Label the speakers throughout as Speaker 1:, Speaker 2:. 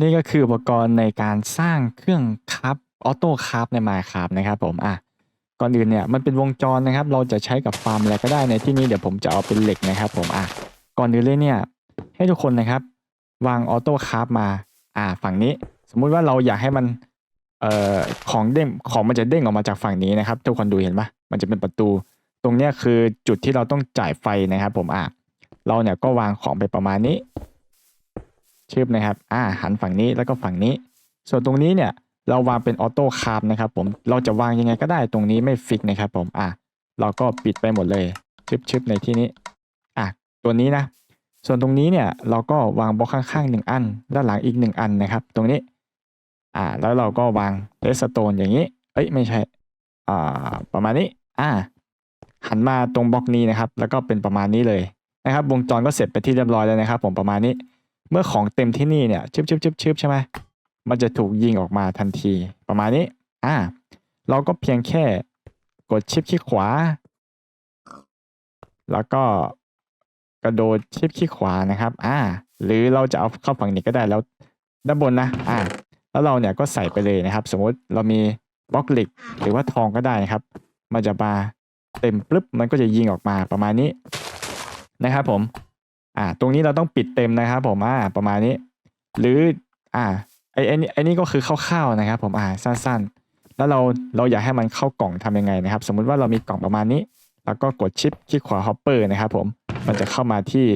Speaker 1: นี่ก็คืออุปกรณ์ในการสร้างเครื่องคับออโต้คับใน Minecraft นะครับผมอะก่อนอื่นเนี่ยมันเป็นวงจรนะครับ เราจะใช้กับฟาร์มอะไรก็ได้ในที่นี้เดี๋ยวผมจะเอาเป็นเหล็กนะครับ ผมอะก่อนอื่นเลยเนี่ย ให้ทุกคนนะครับ วางออโต้คับมา อ่าฝั่งนี้ สมมุติว่าเราอยากให้มันเอ่อของเด้งของมันจะเด้งออกมาจากฝั่งนี้นะครับ ทุกคนดูเห็นปะมันจะเป็นประตู ตรงเนี้ยคือจุดที่เราต้องจ่ายไฟนะครับ ผมอะเราเนี่ยก็วางของไปประมาณนี้ ชึบนะครับ อ่า หันฝั่งนี้แล้วก็ฝั่งนี้ ส่วนตรงนี้เนี่ย เราวางเป็นออโต้คาร์บนะครับ ผม เราจะวางยังไงก็ได้ตรงนี้ไม่ฟิกนะครับ ผม อะเราก็ปิดไปหมดเลยชึบชึบในที่นี้ อะ ตัวนี้นะ ส่วนตรงนี้เนี่ย เราก็วางบล็อกข้างๆหนึ่งอัน ด้านหลังอีกหนึ่งอันนะครับ ตรงนี้ อ่า แล้วเราก็วางเลสโตนอย่างนี้ เอ้ย ไม่ใช่ อ่า ประมาณนี้ อ่า หันมาตรงบล็อกนี้นะครับ แล้วก็เป็นประมาณนี้เลยนะครับ วงจรก็เสร็จไปที่เรียบร้อยแล้วนะครับ ผมประมาณนี้ เมื่อของเต็มที่นี่เนี่ยชึบชึบชึบชึบใช่ไหมมันจะถูกยิงออกมาทันทีประมาณนี้ อ่า เราก็เพียงแค่กดชิปคลิกขวา แล้วก็กระโดดชิปคลิกขวานะครับ อ่า หรือเราจะเอาเข้าฝั่งนี้ก็ได้แล้วด้านบนนะ อ่า แล้วเราเนี่ยก็ใส่ไปเลยนะครับ สมมติเรามีบล็อกเหล็กหรือว่าทองก็ได้นะครับ มันจะมาเต็มปุ๊บมันก็จะยิงออกมาประมาณนี้นะครับผม อ่า ตรงนี้เราต้องปิดเต็มนะครับ ผมอ่าประมาณนี้ หรือ อ่าไอ้ไอ้นี่ไอ้นี่ก็คือคร่าวๆนะครับ ผมอ่าสั้นๆ แล้วเราเราอยากให้มันเข้ากล่องทำยังไงนะครับ สมมุติว่าเรามีกล่องประมาณนี้ แล้วก็กดชิปคลิกขวาฮอปเปอร์นะครับ ผมมันจะเข้ามาที่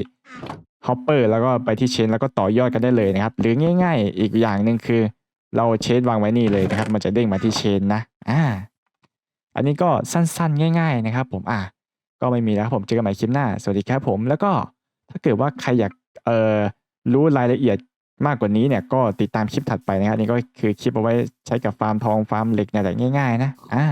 Speaker 1: ฮอปเปอร์แล้วก็ไปที่เชนแล้วก็ต่อยอดกันได้เลยนะครับ หรือง่าย ๆ อีกอย่างหนึ่งคือ เราเชนวางไว้นี่เลยนะครับ มันจะเด้งมาที่เชนนะอ่าอันนี้ก็สั้นๆ ง่าย ๆ นะครับ ผมอ่าก็ไม่มีแล้วครับผมเจอกันใหม่คลิปหน้า สวัสดีครับผมแล้วก็ ถ้าเกิดว่าใครอยากเอ่อรู้รายละเอียดมากกว่านี้เนี่ยก็ติดตามคลิปถัดไปนะครับนี่ก็คือคลิปเอาไว้ใช้กับฟาร์มทองฟาร์มเหล็กเนี่ยแหละง่าย ๆ นะอ่า